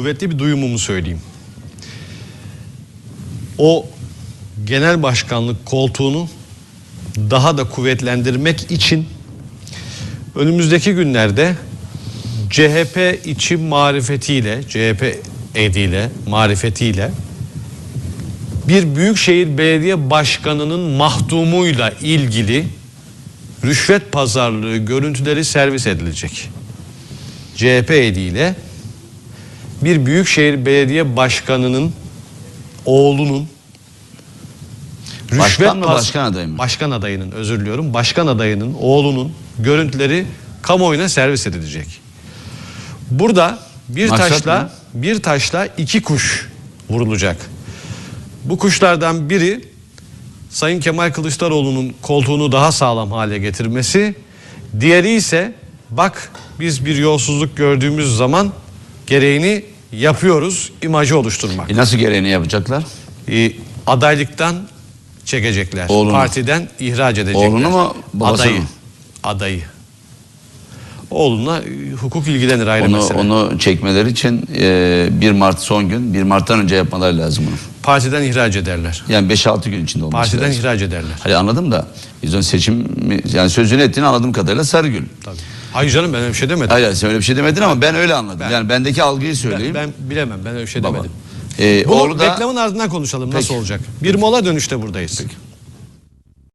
Kuvvetli bir duyumumu söyleyeyim. O genel başkanlık koltuğunu daha da kuvvetlendirmek için önümüzdeki günlerde CHP içi marifetiyle, CHP ediyle, marifetiyle bir büyükşehir belediye başkanının mahdumuyla ilgili rüşvet pazarlığı görüntüleri servis edilecek. CHP ediyle bir büyükşehir belediye başkanının oğlunun Başkan mı, başkan adayı mı? Başkan adayının özür diliyorum. Başkan adayının oğlunun görüntüleri kamuoyuna servis edilecek. Burada bir Maksat taşla bir taşla iki kuş vurulacak. Bu kuşlardan biri Sayın Kemal Kılıçdaroğlu'nun koltuğunu daha sağlam hale getirmesi, diğeri ise bak biz bir yolsuzluk gördüğümüz zaman gereğini yapıyoruz imajı oluşturmak. E nasıl gereğini yapacaklar? E, adaylıktan çekecekler. Oğlunu. Partiden ihraç edecekler. Oğlunu mu, babasını Adayı. mı? Adayı. Oğluna e, hukuk ilgilenir ayrı Onu mesele. onu çekmeleri için e, 1 Mart son gün 1 Mart'tan önce yapmaları lazım bunu. Partiden ihraç ederler. Yani 5-6 gün içinde olması Partiden lazım. ihraç ederler. Hayır anladım da biz seçim yani sözünü ettiğini anladığım kadarıyla Sarıgül. Tabii. Hayır canım ben öyle bir şey demedim. Hayır sen öyle bir şey demedin ama ben öyle anladım. Ben- yani bendeki algıyı söyleyeyim. Ben, ben bilemem ben öyle bir şey Baba. demedim. Ee, Bunu oğlu da reklamın ardından konuşalım nasıl Peki. olacak. Bir mola dönüşte buradayız.